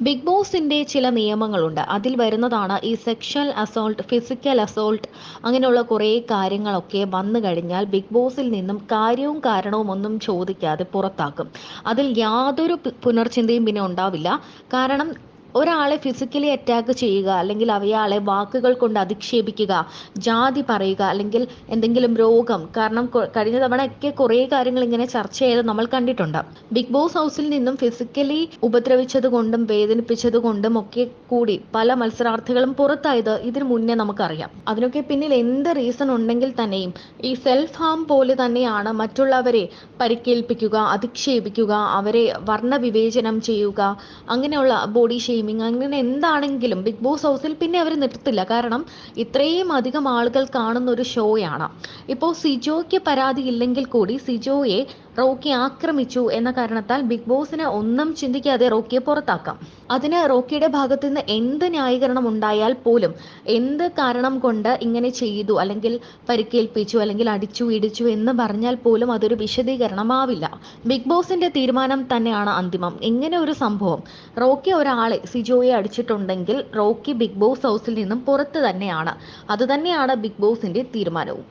Big ബോസിന്റെ ചില നിയമങ്ങളുണ്ട്. അതിൽ വരുന്നതാണ് ഈ സെക്ഷൽ അസോൾട്ട് ഫിസിക്കൽ അസോൾട്ട് അങ്ങനെയുള്ള കുറേ കാര്യങ്ങളൊക്കെ വന്നു കഴിഞ്ഞാൽ ബിഗ് ബോസിൽ നിന്നും കാര്യവും കാരണവും ഒന്നും ചോദിക്കാതെ പുറത്താക്കും. അതിൽ യാതൊരു പുനർചിന്തയും പിന്നെ ഉണ്ടാവില്ല. കാരണം ഒരാളെ ഫിസിക്കലി അറ്റാക്ക് ചെയ്യുക അല്ലെങ്കിൽ അവയാളെ വാക്കുകൾ കൊണ്ട് അധിക്ഷേപിക്കുക ജാതി പറയുക അല്ലെങ്കിൽ എന്തെങ്കിലും രോഗം. കാരണം കഴിഞ്ഞ തവണയൊക്കെ കുറേ കാര്യങ്ങൾ ഇങ്ങനെ ചർച്ച ചെയ്ത് നമ്മൾ കണ്ടിട്ടുണ്ട്. ബിഗ് ബോസ് ഹൗസിൽ നിന്നും ഫിസിക്കലി ഉപദ്രവിച്ചത് കൊണ്ടും വേദനിപ്പിച്ചത് കൊണ്ടും ഒക്കെ കൂടി പല മത്സരാർത്ഥികളും പുറത്തായത് ഇതിനു മുന്നേ നമുക്കറിയാം. അതിനൊക്കെ പിന്നിൽ എന്ത് റീസൺ ഉണ്ടെങ്കിൽ തന്നെയും ഈ സെൽഫ് ഹാം പോലെ തന്നെയാണ് മറ്റുള്ളവരെ പരിക്കേൽപ്പിക്കുക അധിക്ഷേപിക്കുക അവരെ വർണവിവേചനം ചെയ്യുക അങ്ങനെയുള്ള ബോഡി ഷെയ്മിങ് അങ്ങനെ എന്താണെങ്കിലും ബിഗ് ബോസ് ഹൗസിൽ പിന്നെ അവർ നിർത്തില്ല. കാരണം ഇത്രയും അധികം ആളുകൾ കാണുന്ന ഒരു ഷോയാണ് ഇപ്പോൾ സിജോയ്ക്ക് പരാതി ഇല്ലെങ്കിൽ കൂടി സിജോയെ റോക്കി ആക്രമിച്ചു എന്ന കാരണത്താൽ ബിഗ് ബോസിന് ഒന്നും ചിന്തിക്കാതെ റോക്കിയെ പുറത്താക്കാം. അതിന് റോക്കിയുടെ ഭാഗത്ത് നിന്ന് എന്ത് ന്യായീകരണം ഉണ്ടായാൽ പോലും എന്ത് കാരണം കൊണ്ട് ഇങ്ങനെ ചെയ്തു അല്ലെങ്കിൽ പരിക്കേൽപ്പിച്ചു അല്ലെങ്കിൽ അടിച്ചു ഇടിച്ചു എന്ന് പറഞ്ഞാൽ പോലും അതൊരു വിശദീകരണമാവില്ല. ബിഗ് ബോസിന്റെ തീരുമാനം തന്നെയാണ് അന്തിമം. ഇങ്ങനെ ഒരു സംഭവം. റോക്കി ഒരാളെ സിജോയെ അടിച്ചിട്ടുണ്ടെങ്കിൽ റോക്കി ബിഗ് ബോസ് ഹൗസിൽ നിന്നും പുറത്ത് തന്നെയാണ്. അതുതന്നെയാണ് ബിഗ് ബോസിന്റെ തീരുമാനവും.